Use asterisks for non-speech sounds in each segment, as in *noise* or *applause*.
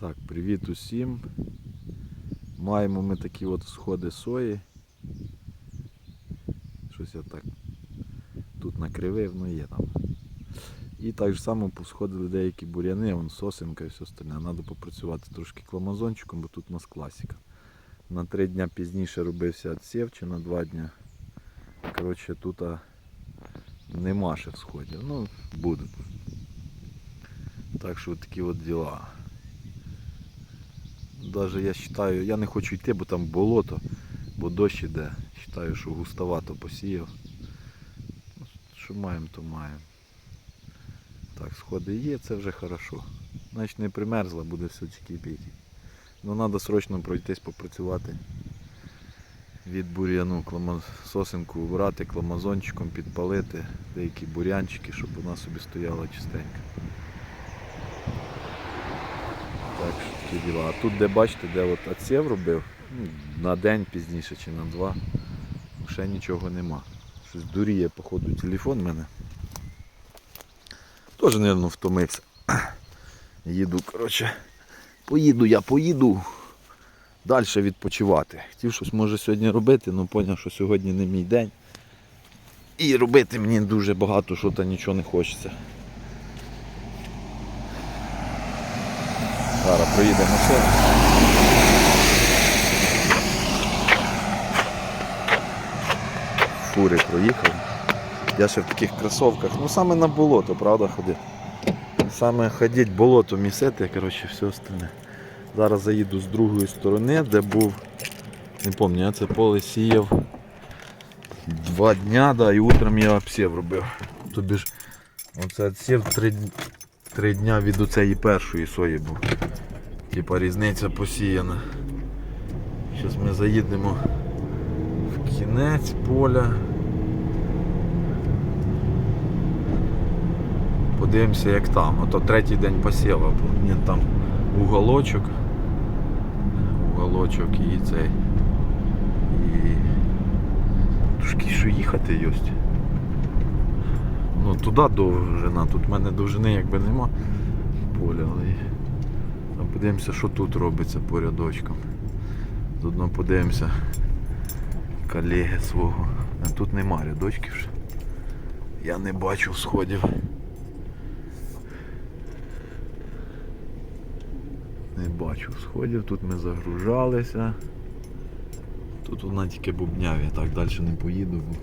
Так, привіт усім. Маємо ми такі от сходи сої. Щось я так тут накривив, ну є там. І так само посходили деякі буряни, вон сосенка і все остальне. Треба попрацювати трошки кламазончиком, бо тут у нас класика. На три дня пізніше робився отсів, чи на два дня. Коротше, тут нема ще всходів. Ну, будуть. Так що такі от діла. Даже я вважаю, я не хочу йти, бо там болото, бо дощ іде. Вважаю, що густовато посіяв. Що маємо, то маємо. Так, сходи є, це вже хорошо. Значить не примерзла, буде все кипіти. Ну треба срочно пройтись попрацювати. Від бур'яну сосенку убрати, кламазончиком підпалити, деякі бурянчики, щоб вона собі стояла чистенько. Діла. А тут, де бачите, де от отсів робив, ну, на день пізніше чи на два, ще нічого нема. Щось дуріє, походу, телефон в мене. Теж, мабуть, втомився. *clears throat* Їду, коротше. Поїду я, поїду. Далі відпочивати. Хотів щось може сьогодні робити, але зрозумів, що сьогодні не мій день. І робити мені дуже багато що то нічого не хочеться. Зараз проїде машина. Фури проїхав. Я ще в таких кросовках. Ну саме на болото, правда, ходив. Саме ходіть болото місити, коротше, все остальне. Зараз заїду з другої сторони, де був, не пам'ятаю, я це поле сіяв два дня, да, і утром я обсів робив. Тобі ж оце сів три, три дня від оцеї першої сої був. Типа різниця посіяна. Зараз ми заїдемо в кінець поля. Подивимося як там. Ото третій день посіва. Ні, там уголочок. Уголочок і цей. І трошки що їхати є. Ну туди довжина, тут в мене довжини якби нема поля, але подивимося, що тут робиться по рядочкам. Заодно подивимося колеги свого. Тут нема рядочків. Я не бачу сходів. Не бачу сходів, тут ми загружалися. Тут вона тільки бубняв, я так далі не поїду, бо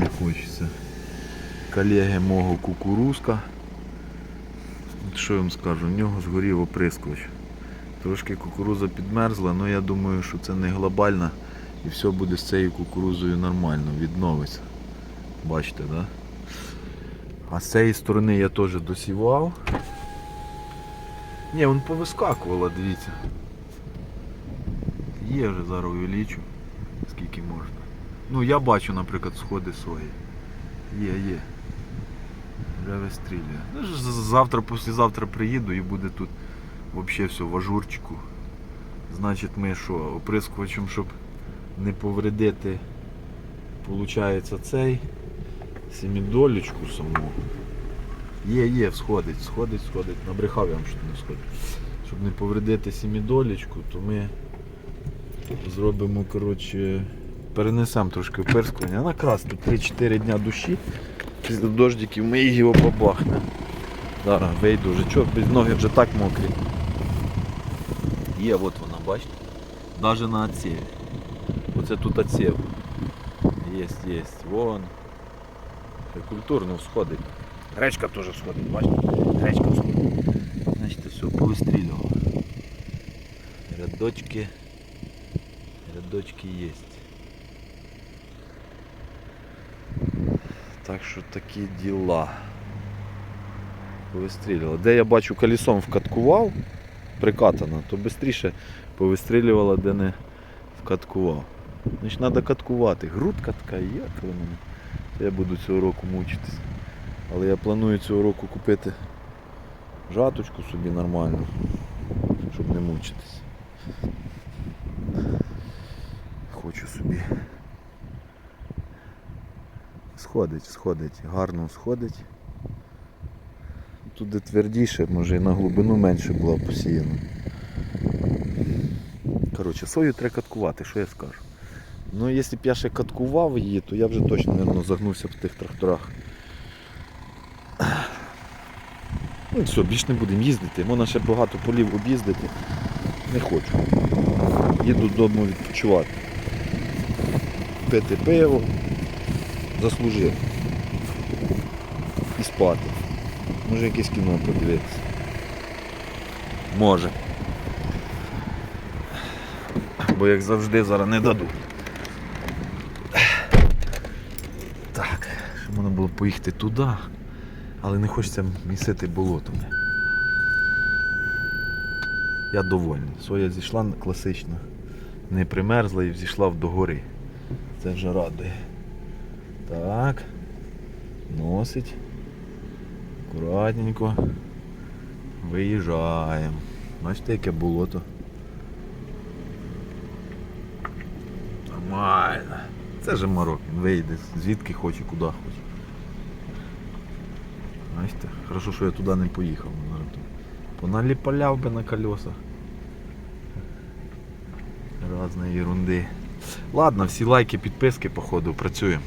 не хочеться. Колеги мого кукурузка. Що я вам скажу, в нього згорів оприскувач. Трошки кукуруза підмерзла, але я думаю, що це не глобально і все буде з цією кукурузою нормально, відновиться. Бачите? Да? А з цієї сторони я теж досівав. Ні, він повискакувало, дивіться. Є вже зараз увеличу, скільки можна. Ну я бачу, наприклад, сходи сої. Є, є. Вже вистрілює. Ну, завтра, післязавтра приїду і буде тут взагалі все в ажурчику. Значить ми що, оприскувачем, щоб не повредити, виходить цей семідолечку саму. Є, є, сходить, сходить, сходить. Набрехав я вам, що не сходить. Щоб не повредити семідолечку, то ми зробимо, коротше, перенесемо трошки оприскування. На крас тут 3-4 дня душі. Після дождиків ми його побахне. Зараз вийду вже чого, без ноги вже так мокрі. Є, от вона, бачите? Навіть на отсіві. Оце тут отсів. Єсть, єсть. Вон. Культурно сходить. Гречка теж сходить, бачите? Гречка сходить. Значить, все, повистрілювало. Рядочки. Рядочки є. Так що такі діла. Повистрілювало. Де я бачу колесом вкаткував, прикатано, то швидше повистрілювало, де не вкаткував. Значить треба каткувати. Грудка така, як вона. Я буду цього року мучитись. Але я планую цього року купити жаточку собі нормальну, щоб не мучитись. Хочу собі. Сходить, сходить, гарно сходить. тут де твердіше, може і на глибину менше була посіяна. Коротше, сою треба каткувати, що я скажу. Ну, якщо б я ще каткував її, то я вже точно, мабуть, загнувся б в тих тракторах. Ну і все, більш не будемо їздити. Можна ще багато полів об'їздити. Не хочу. Їду додому відпочивати. Пити пиво. Заслужив. І спати. Може якесь кіно подивитися. Може. Бо як завжди зараз не дадуть. Так, що можна було поїхати туди, але не хочеться місити болотом. Я довольний. Соя зійшла класично. Не примерзла і зійшла до гори. Це вже радує. Так. Носить. Акуратненько. Виїжджаємо. Бачите, яке болото. Нормально. Це же Марок, він вийде звідки хоче, куди хоче. Бачите, хорошо, що я туди не поїхав. Поналіпаляв би на колесах. Разної ерунди. Ладно, всі лайки, підписки, походу, працюємо.